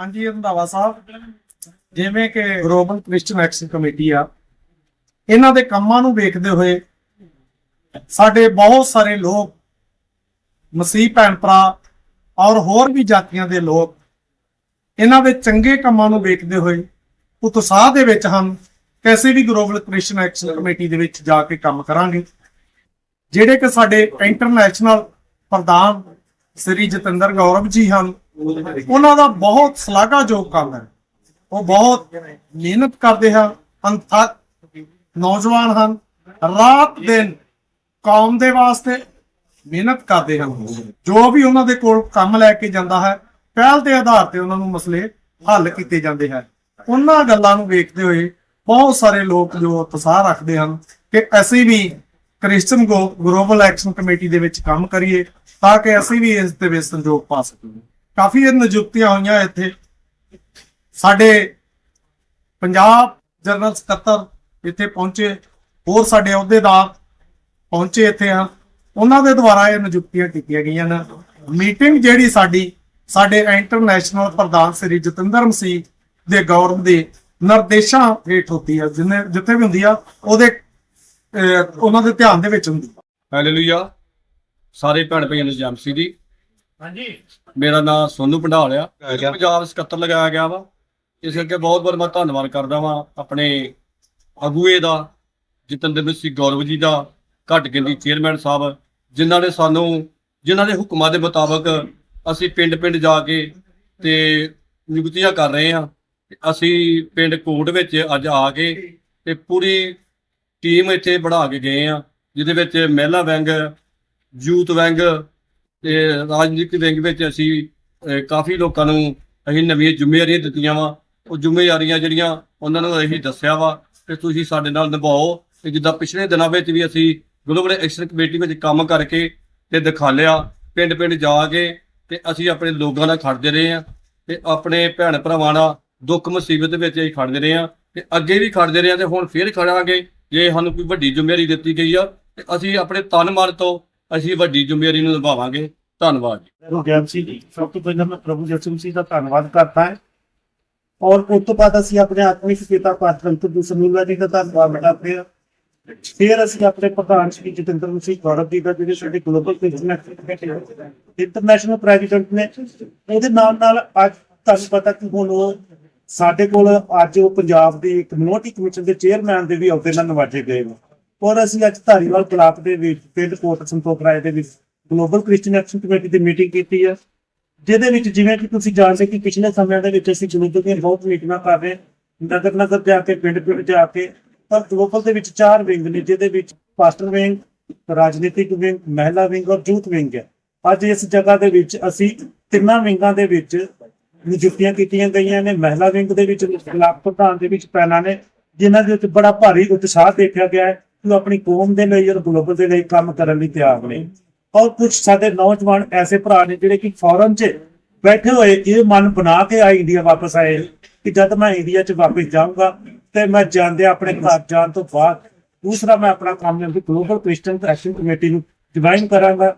ਹਾਂਜੀ, ਰੰਧਾਵਾ ਸਾਹਿਬ, ਜਿਵੇਂ ਕਿ ਗਲੋਬਲ ਕ੍ਰਿਸਚੀਅਨ ਐਕਸ਼ਨ ਕਮੇਟੀ ਆ, ਇਹਨਾਂ ਦੇ ਕੰਮਾਂ ਨੂੰ ਵੇਖਦੇ ਹੋਏ ਸਾਡੇ ਬਹੁਤ ਸਾਰੇ ਲੋਕ, ਮਸੀਹ ਭੈਣ ਭਰਾ ਔਰ ਹੋਰ ਵੀ ਜਾਤੀਆਂ ਦੇ ਲੋਕ, ਇਹਨਾਂ ਦੇ ਚੰਗੇ ਕੰਮਾਂ ਨੂੰ ਵੇਖਦੇ ਹੋਏ ਉਤਸ਼ਾਹ ਦੇ ਵਿੱਚ ਹਨ ਕਿ ਅਸੀਂ ਵੀ ਗਲੋਬਲ ਕ੍ਰਿਸਚਨ ਐਕਸ਼ਨ ਕਮੇਟੀ ਦੇ ਵਿੱਚ ਜਾ ਕੇ ਕੰਮ ਕਰਾਂਗੇ। ਜਿਹੜੇ ਕਿ ਸਾਡੇ ਇੰਟਰਨੈਸ਼ਨਲ ਪ੍ਰਧਾਨ ਸ੍ਰੀ ਜਤਿੰਦਰ ਗੌਰਵ ਜੀ ਹਨ ਉਹਨਾਂ ਦਾ ਬਹੁਤ ਸ਼ਲਾਘਾਯੋਗ ਕੰਮ ਹੈ। ਉਹ ਬਹੁਤ ਮਿਹਨਤ ਕਰਦੇ ਹਨ। ਅੰਥਕ ਨੌਜਵਾਨ ਹਨ। ਰਾਤ ਦਿਨ ਕੌਮ ਦੇ ਵਾਸਤੇ ਮਿਹਨਤ ਕਰਦੇ ਹਨ। ਜੋ ਵੀ ਉਹਨਾਂ ਦੇ ਕੋਲ ਕੰਮ ਲੈ ਕੇ ਜਾਂਦਾ ਹੈ, ਪਹਿਲ ਦੇ ਆਧਾਰ ਤੇ ਉਹਨਾਂ ਨੂੰ ਮਸਲੇ ਹੱਲ ਕੀਤੇ ਜਾਂਦੇ ਹਨ। ਉਹਨਾਂ ਗੱਲਾਂ ਨੂੰ ਵੇਖਦੇ ਹੋਏ ਬਹੁਤ ਸਾਰੇ ਲੋਕ ਜੋ ਉਤਸ਼ਾਹ ਰੱਖਦੇ ਹਨ ਕਿ ਅਸੀਂ ਵੀ ਕ੍ਰਿਸਚੀਅਨ ਗਲੋਬਲ ਐਕਸ਼ਨ ਕਮੇਟੀ ਦੇ ਵਿੱਚ ਕੰਮ ਕਰੀਏ ਤਾਂ ਕਿ ਅਸੀਂ ਵੀ ਇਸ ਦੇ ਵਿੱਚ ਸੰਯੋਗ ਪਾ ਸਕੀਏ। ਕਾਫੀ ਨਿਯੁਕਤੀਆਂ ਹੋਈਆਂ ਇੱਥੇ। ਸਾਡੇ ਪੰਜਾਬ ਜਨਰਲ ਸਕੱਤਰ ਇੱਥੇ ਪਹੁੰਚੇ, ਹੋਰ ਸਾਡੇ ਅਹੁਦੇਦਾਰ ਪਹੁੰਚੇ ਇੱਥੇ ਹਨ ਉਹਨਾਂ ਦੇ ਦੁਆਰਾ ਇਹ ਨਿਯੁਕਤੀਆਂ ਕੀਤੀਆਂ ਗਈਆਂ ਨੇ। ਮੀਟਿੰਗ ਜਿਹੜੀ ਸਾਡੀ, ਸਾਡੇ ਇੰਟਰਨੈਸ਼ਨਲ ਪ੍ਰਧਾਨ ਸ੍ਰੀ ਜਤਿੰਦਰ ਮਸੀਹ ਦੇ ਗੌਰਵ ਦੇ ਨਿਰਦੇਸ਼ਾਂ ਹੇਠ ਹੁੰਦੀ ਆ, ਜਿੰਨੇ ਜਿੱਥੇ ਵੀ ਹੁੰਦੀ ਆ, ਉਹਦੇ ਉਹਨਾਂ ਦੇ ਧਿਆਨ ਦੇ ਵਿੱਚ ਹੁੰਦੀ ਆ। ਹਾਲੇਲੂਇਆ ਸਾਰੇ ਭੈਣ ਭਾਈਆਂ ਨੂੰ ਜਮਸੀ ਦੀ ਹਾਂਜੀ। ਮੇਰਾ ਨਾਮ ਸੋਨੂ ਭੰਡਾਲ ਆ। ਪੰਜਾਬ ਸਕੱਤਰ ਲਗਾਇਆ ਗਿਆ ਵਾ। ਇਸ ਕਰਕੇ ਬਹੁਤ ਬਹੁਤ ਮੈਂ ਧੰਨਵਾਦ ਕਰਦਾ ਵਾਂ ਆਪਣੇ ਅਗੂਏ ਦਾ ਜਤਿੰਦਰ ਸਿੰਘ ਗੌਰਵ ਜੀ ਦਾ ਘੱਟ ਗਿਣਤੀ ਚੇਅਰਮੈਨ ਸਾਹਿਬ ਜਿਨ੍ਹਾਂ ਨੇ ਸਾਨੂੰ ਜਿਨ੍ਹਾਂ ਦੇ ਹੁਕਮਾਂ ਦੇ ਮੁਤਾਬਕ ਅਸੀਂ ਪਿੰਡ ਪਿੰਡ ਜਾ ਕੇ ਤੇ ਨਿਯੁਕਤੀਆਂ ਕਰ ਰਹੇ ਹਾਂ। ਅਸੀਂ ਪਿੰਡ ਕੋਟ ਵਿੱਚ ਅੱਜ ਆ ਕੇ ਤੇ ਪੂਰੀ ਟੀਮ ਇੱਥੇ ਬਣਾ ਕੇ ਗਏ ਆ ਜਿਹਦੇ ਵਿੱਚ ਮਹਿਲਾ ਵਿੰਗ ਯੂਥ ਵਿੰਗ ਤੇ ਰਾਜਨੀਤਿਕ ਵਿੰਗ ਵਿੱਚ ਅਸੀਂ ਕਾਫੀ ਲੋਕਾਂ ਨੂੰ ਅਸੀਂ ਨਵੀਆਂ ਜ਼ਿੰਮੇਵਾਰੀਆਂ ਦਿੱਤੀਆਂ ਵਾ। ਉਹ ਜ਼ਿੰਮੇਵਾਰੀਆਂ ਜਿਹੜੀਆਂ ਉਹਨਾਂ ਨੂੰ ਅਸੀਂ ਦੱਸਿਆ ਵਾ ਕਿ ਤੁਸੀਂ ਸਾਡੇ ਨਾਲ ਨਿਭਾਓ। ਤੇ ਜਿੱਦਾਂ ਪਿਛਲੇ ਦਿਨਾਂ ਵਿੱਚ ਵੀ ਅਸੀਂ ਗਲੋਬਲ ਐਕਸ਼ਨ ਕਮੇਟੀ ਵਿੱਚ ਕੰਮ ਕਰਕੇ ਤੇ ਦਿਖਾ ਲਿਆ ਪਿੰਡ ਪਿੰਡ ਜਾ ਕੇ ਤੇ ਅਸੀਂ ਆਪਣੇ ਲੋਕਾਂ ਨਾਲ ਖੜਦੇ ਰਹੇ ਆ ਤੇ ਆਪਣੇ ਭੈਣ ਭਰਾਵਾਂ ਨਾਲ ਦੁੱਖ ਮੁਸੀਬਤ ਵਿੱਚ ਅਸੀਂ ਖੜਦੇ ਰਹੇ ਆ ਤੇ ਅੱਗੇ ਵੀ ਖੜਦੇ ਰਹੇ ਆ ਤੇ ਹੁਣ ਫੇਰ ਖੜਾਂਗੇ ਜੇ ਸਾਨੂੰ ਕੋਈ ਵੱਡੀ ਜ਼ਿੰਮੇਵਾਰੀ ਦਿੱਤੀ ਗਈ ਆ ਤੇ ਅਸੀਂ ਆਪਣੇ ਤਨ ਮਨ ਤੋਂ ਅਸੀਂ ਵੱਡੀ ਜ਼ਿੰਮੇਵਾਰੀ ਨੂੰ ਨਿਭਾਵਾਂਗੇ। ਧੰਨਵਾਦ ਜੀ। ਗੁਰੂ ਸਿੰਘ ਜੀ, ਸਭ ਤੋਂ ਪਹਿਲਾਂ ਮੈਂ ਪ੍ਰਭੂ ਯਿਸੂ ਮਸੀਹ ਦਾ ਧੰਨਵਾਦ ਕਰਦਾ ਹਾਂ। ਔਰ ਉਸ ਤੋਂ ਬਾਅਦ ਅਸੀਂ ਆਪਣੇ ਆਤਮਿਕ ਪਿਤਾ ਪਾਤਰੰਤ ਜੀ ਸਮੂਲਾ ਜੀ ਦਾ ਧੰਨਵਾਦ ਕਰਦੇ ਹਾਂ। ਫਿਰ ਅਸੀਂ ਆਪਣੇ ਪ੍ਰਧਾਨ ਸ਼੍ਰੀ ਜਤਿੰਦਰ ਮਸੀਹ ਗੌਰਵ ਜੀ ਦਾ, ਜਿਹੜੇ ਸਾਡੇ ਗਲੋਬਲ ਕ੍ਰਿਸਚੀਅਨ ਇੰਟਰਨੈਸ਼ਨਲ ਪ੍ਰੈਜ਼ੀਡੈਂਟ ਨੇ, ਉਹਦੇ ਨਾਲ ਨਾਲ ਅੱਜ ਤੁਹਾਨੂੰ ਪਤਾ ਕਿ ਹੁਣ ਉਹ ਸਾਡੇ ਕੋਲ ਅੱਜ ਉਹ ਪੰਜਾਬ ਦੀ ਕਮਿਊਨਿਟੀ ਕਮਿਸ਼ਨ ਦੇ ਚੇਅਰਮੈਨ ਦੇ ਵੀ ਅਹੁਦੇ ਨਾਲ ਨਵਾਜੇ ਗਏ ਨੇ। ਔਰ ਅਸੀਂ ਅੱਜ ਧਾਰੀਵਾਲ ਬਲਾਕ ਦੇ ਵਿੱਚ ਪਿੰਡ ਕੋਟ ਸੰਤੋਖ ਰਾਏ ਦੇ ਵਿੱਚ ਗਲੋਬਲ ਕ੍ਰਿਸਚੀਅਨ ਐਕਸ਼ਨ ਕਮੇਟੀ ਦੀ ਮੀਟਿੰਗ ਕੀਤੀ ਹੈ, ਜਿਹਦੇ ਵਿੱਚ ਜਿਵੇਂ ਕਿ ਤੁਸੀਂ ਜਾਣਦੇ ਕਿ ਪਿਛਲੇ ਸਮਿਆਂ ਦੇ ਵਿੱਚ ਅਸੀਂ ਜਨੂਬ ਦੀਆਂ ਬਹੁਤ ਮੀਟਿੰਗਾਂ ਕਰ ਰਹੇ ਨਗਰ ਨਗਰ ਜਾ ਕੇ, ਪਿੰਡ ਪਿੰਡ ਜਾ ਕੇ, ਪਰ ਗਲੋਬਲ ਦੇ ਵਿੱਚ ਚਾਰ ਵਿੰਗ ਨੇ, ਜਿਹਦੇ ਵਿੱਚ ਪਾਸਟਰ ਵਿੰਗ ਰਾਜਨੀਤਿਕ ਵਿੰਗ ਮਹਿਲਾ ਵਿੰਗ ਔਰ ਯੂਥ ਵਿੰਗ ਹੈ। ਅੱਜ ਇਸ ਜਗ੍ਹਾ ਦੇ ਵਿੱਚ ਅਸੀਂ ਤਿੰਨਾਂ ਵਿੰਗਾਂ ਦੇ ਵਿੱਚ ਨਿਯੁਕਤੀਆਂ ਕੀਤੀਆਂ ਗਈਆਂ ਨੇ। ਮਹਿਲਾ ਵਿੰਗ ਦੇ ਵਿੱਚ ਬਲਾਕ ਪ੍ਰਧਾਨ ਦੇ ਵਿੱਚ ਪਹਿਲਾਂ ਨੇ, ਜਿਨ੍ਹਾਂ ਦੇ ਵਿੱਚ ਬੜਾ ਭਾਰੀ ਉਤਸ਼ਾਹ ਦੇਖਿਆ ਗਿਆ ਹੈ। ਕਿ ਆਪਣੀ ਕੌਮ ਦੇ ਲਈ ਔਰ ਗਲੋਬਲ ਦੇ ਲਈ ਕੰਮ ਕਰਨ ਲਈ ਤਿਆਰ ਨੇ। ਔਰ ਕੁਝ ਸਾਡੇ ਨੌਜਵਾਨ ਐਸੇ ਭਰਾ ਨੇ ਜਿਹੜੇ ਕਿ ਫੌਰਨ 'ਚ ਬੈਠੇ ਹੋਏ ਇਹ ਮਨ ਬਣਾ ਕੇ ਆਏ ਇੰਡੀਆ ਵਾਪਸ ਆਏ ਕਿ ਜਦ ਮੈਂ ਇੰਡੀਆ 'ਚ ਵਾਪਸ ਜਾਊਂਗਾ ਤੇ ਮੈਂ ਜਾਂਦੇ ਆਪਣੇ ਘਰ ਜਾਣ ਤੋਂ ਬਾਅਦ ਦੂਸਰਾ ਮੈਂ ਆਪਣਾ ਕੰਮ ਹੈ ਗਲੋਬਲ ਕ੍ਰਿਸਚੀਅਨ ਐਕਸ਼ਨ ਕਮੇਟੀ ਨੂੰ ਜੁਆਇਨ ਕਰਾਂਗਾ।